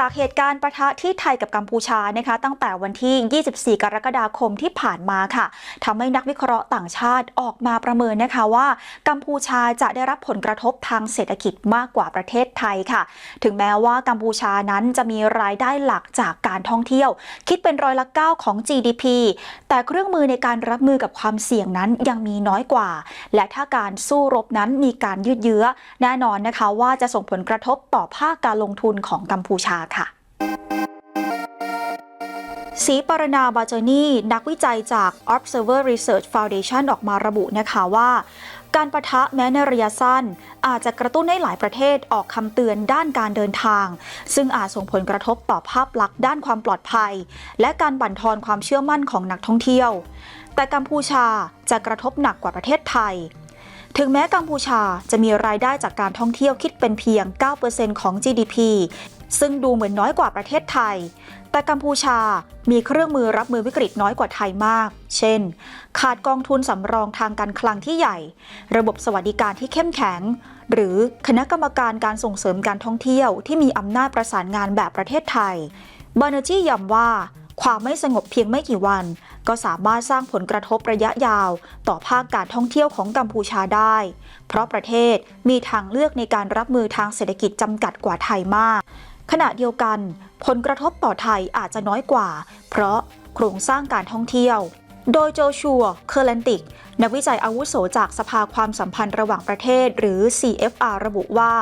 จากเหตุการณ์ประทะที่ไทยกับกัมพูชานะคะ ตั้งแต่วันที่ 24 กรกฎาคมที่ผ่านมาค่ะทำให้นักวิเคราะห์ต่างชาติออกมาประเมินนะคะว่า กัมพูชาจะได้รับผลกระทบทางเศรษฐกิจมากกว่าประเทศไทยค่ะ ถึงแม้ว่ากัมพูชานั้นจะมีรายได้หลักจากการท่องเที่ยว คิดเป็นร้อยละ 9 ของ GDP แต่เครื่องมือในการรับมือกับความเสี่ยงนั้นยังมีน้อยกว่า และถ้าการสู้รบนั้นมีการยืดเยื้อ แน่นอนนะคะว่าจะส่งผลกระทบต่อภาคการลงทุนของกัมพูชาค่ะสีปรณาบาเจอนี่นักวิจัยจาก Observer Research Foundation ออกมาระบุนะคะว่า การประทะแม้ในระยะสั้น อาจจะกระตุ้นให้หลายประเทศออกคำเตือนด้านการเดินทาง ซึ่งอาจส่งผลกระทบต่อภาพลักษณ์ด้านความปลอดภัย และการบั่นทอนความเชื่อมั่นของนักท่องเที่ยว แต่กัมพูชาจะกระทบหนักกว่าประเทศไทยถึงแม้กัมพูชาจะมีรายได้จากการท่องเที่ยวคิดเป็นเพียง 9%ของ GDP ซึ่งดูเหมือนน้อยกว่าประเทศไทย แต่กัมพูชามีเครื่องมือรับมือวิกฤตน้อยกว่าไทยมาก เช่น ขาดกองทุนสำรองทางการคลังที่ใหญ่ ระบบสวัสดิการที่เข้มแข็ง หรือคณะกรรมการการส่งเสริมการท่องเที่ยวที่มีอำนาจประสานงานแบบประเทศไทยบาเนจี้ย้ำว่าความไม่สงบเพียงไม่กี่วัน ก็สามารถสร้างผลกระทบระยะยาว ต่อภาคการท่องเที่ยวของกัมพูชาได้ เพราะประเทศมีทางเลือกในการรับมือทางเศรษฐกิจจำกัดกว่าไทยมาก ขณะเดียวกัน ผลกระทบต่อไทยอาจจะน้อยกว่า เพราะโครงสร้างการท่องเที่ยว โดยโจชัว เคอร์แลนติก นักวิจัยอาวุโสจากสภาความสัมพันธ์ระหว่างประเทศ หรือ CFR ระบุว่า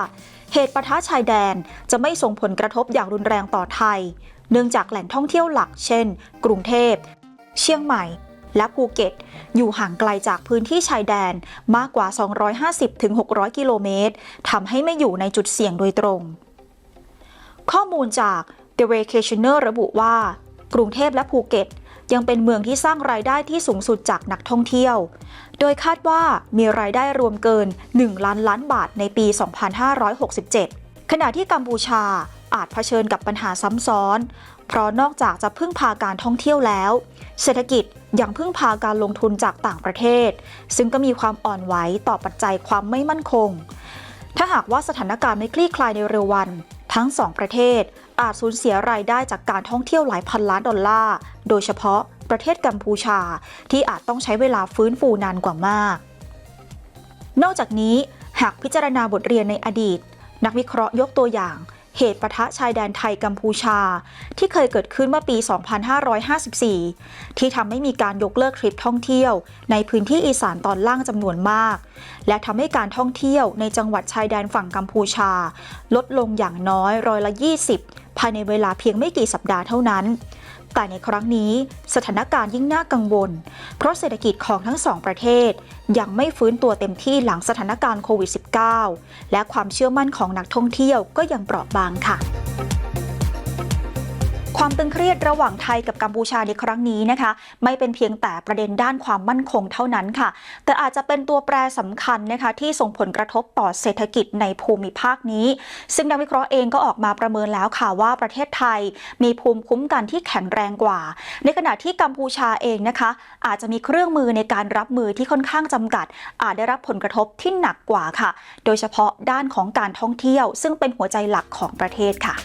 เหตุปะทะชายแดนจะไม่ส่งผลกระทบอย่างรุนแรงต่อไทย เนื่องจากแหล่งท่องเที่ยวหลัก เช่น กรุงเทพ เชียงใหม่ และภูเก็ต อยู่ห่างไกลจากพื้นที่ชายแดนมากกว่า 250-600 กิโลเมตรทำให้ไม่อยู่ในจุดเสี่ยงโดยตรง ข้อมูลจาก The Vacationer ระบุว่า กรุงเทพและภูเก็ต ยังเป็นเมืองที่สร้างรายได้ที่สูงสุดจากนักท่องเที่ยว โดยคาดว่ามีรายได้รวมเกิน 1 ล้านล้านบาทในปี 2567 ขณะที่กัมพูชาอาจเผชิญกับปัญหาซ้ำซ้อน เพราะนอกจากจะพึ่งพาการท่องเที่ยวแล้ว เศรษฐกิจยังพึ่งพาการลงทุนจากต่างประเทศ ซึ่งก็มีความอ่อนไหวต่อปัจจัยความไม่มั่นคง ถ้าหากว่าสถานการณ์ไม่คลี่คลายในเร็ววัน ทั้งสองประเทศอาจสูญเสียรายได้จากการท่องเที่ยวหลายพันล้านดอลลาร์ โดยเฉพาะประเทศกัมพูชาที่อาจต้องใช้เวลาฟื้นฟูนานกว่ามาก นอกจากนี้หากพิจารณาบทเรียนในอดีต นักวิเคราะห์ยกตัวอย่าง เหตุปะทะชายแดนไทยกัมพูชา ที่เคยเกิดขึ้นเมื่อปี 2554 ที่ทำให้มีการยกเลิกทริปท่องเที่ยว ในพื้นที่อีสานตอนล่างจำนวนมาก และทำให้การท่องเที่ยวในจังหวัดชายแดนฝั่งกัมพูชา ลดลงอย่างน้อยร้อยละ 20 ภายในเวลาเพียงไม่กี่สัปดาห์เท่านั้น แต่ในครั้งนี้สถานการณ์ยิ่งน่ากังวล เพราะเศรษฐกิจของทั้งสองประเทศ ยังไม่ฟื้นตัวเต็มที่หลังสถานการณ์โควิด -19 และความเชื่อมั่นของนักท่องเที่ยวก็ยังเปราะบางค่ะ ความตึงเครียดระหว่างไทยกับกัมพูชาในครั้งนี้นะคะ ไม่เป็นเพียงแต่ประเด็นด้านความมั่นคงเท่านั้นค่ะ แต่อาจจะเป็นตัวแปรสำคัญนะคะที่ส่งผลกระทบต่อเศรษฐกิจในภูมิภาคนี้ ซึ่งนักวิเคราะห์เองก็ออกมาประเมินแล้วค่ะว่าประเทศไทยมีภูมิคุ้มกันที่แข็งแรงกว่า ในขณะที่กัมพูชาเองนะคะ อาจจะมีเครื่องมือในการรับมือที่ค่อนข้างจำกัด อาจได้รับผลกระทบที่หนักกว่าค่ะ โดยเฉพาะด้านของการท่องเที่ยว ซึ่งเป็นหัวใจหลักของประเทศค่ะ